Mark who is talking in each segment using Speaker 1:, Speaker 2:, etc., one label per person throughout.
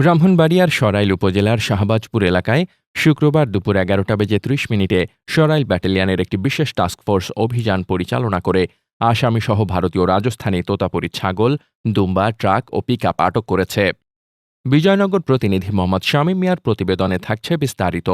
Speaker 1: ব্রাহ্মণবাড়িয়ার সরাইল উপজেলার শাহবাজপুর এলাকায় শুক্রবার দুপুর এগারোটা বেজে ত্রিশ মিনিটে সরাইল ব্যাটালিয়নের একটি বিশেষ টাস্কফোর্স অভিযান পরিচালনা করে। আসামিসহ ভারতীয় রাজস্থানী তোতাপুরি ছাগল, দুম্বা, ট্রাক ও পিকআপ আটক করেছে। বিজয়নগর প্রতিনিধি মোহাম্মদ শামীম মিয়ার প্রতিবেদনে থাকছে বিস্তারিত।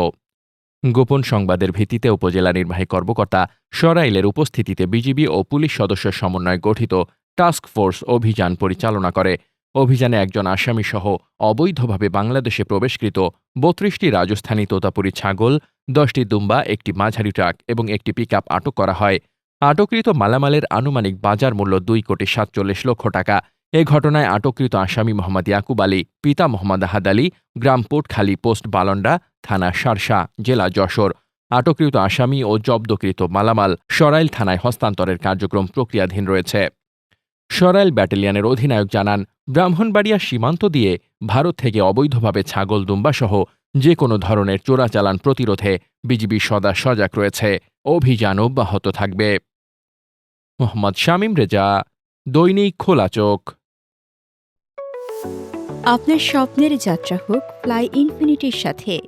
Speaker 1: গোপন সংবাদের ভিত্তিতে উপজেলা নির্বাহী কর্মকর্তা সরাইলের উপস্থিতিতে বিজিবি ও পুলিশ সদস্যের সমন্বয়ে গঠিত টাস্ক ফোর্স অভিযান পরিচালনা করে। অভিযানে একজন আসামিসহ অবৈধভাবে বাংলাদেশে প্রবেশকৃত বত্রিশটি রাজস্থানী তোতাপুরি ছাগল, দশটি দুম্বা, একটি মাঝারি ট্রাক এবং একটি পিকআপ আটক করা হয়। আটককৃত মালামালের আনুমানিক বাজার মূল্য দুই কোটি সাতচল্লিশ লক্ষ টাকা। এ ঘটনায় আটককৃত আসামি মোহাম্মদ ইয়াকুব আলী, পিতা মোহাম্মদ আহাদ আলী, গ্রাম পোটখালী পোস্ট বালন্ডা, থানা সারসা, জেলা যশোর। আটককৃত আসামি ও জব্দকৃত মালামাল সরাইল থানায় হস্তান্তরের কার্যক্রম প্রক্রিয়াধীন রয়েছে। সরাইল ব্যাটালিয়নের অধিনায়ক জানান, ব্রাহ্মণবাড়িয়া সীমান্ত দিয়ে ভারত থেকে অবৈধভাবে ছাগল দুম্বাসহ যে কোনো ধরনের চোরাচালান প্রতিরোধে বিজিবি সদা সজাগ রয়েছে। অভিযান অব্যাহত থাকবে। মোহাম্মদ শামীম রেজা, দৈনিক খোলা চোখ।
Speaker 2: আপনার স্বপ্নের যাত্রা হোক, ফ্লাই ইনফিনিটির সাথে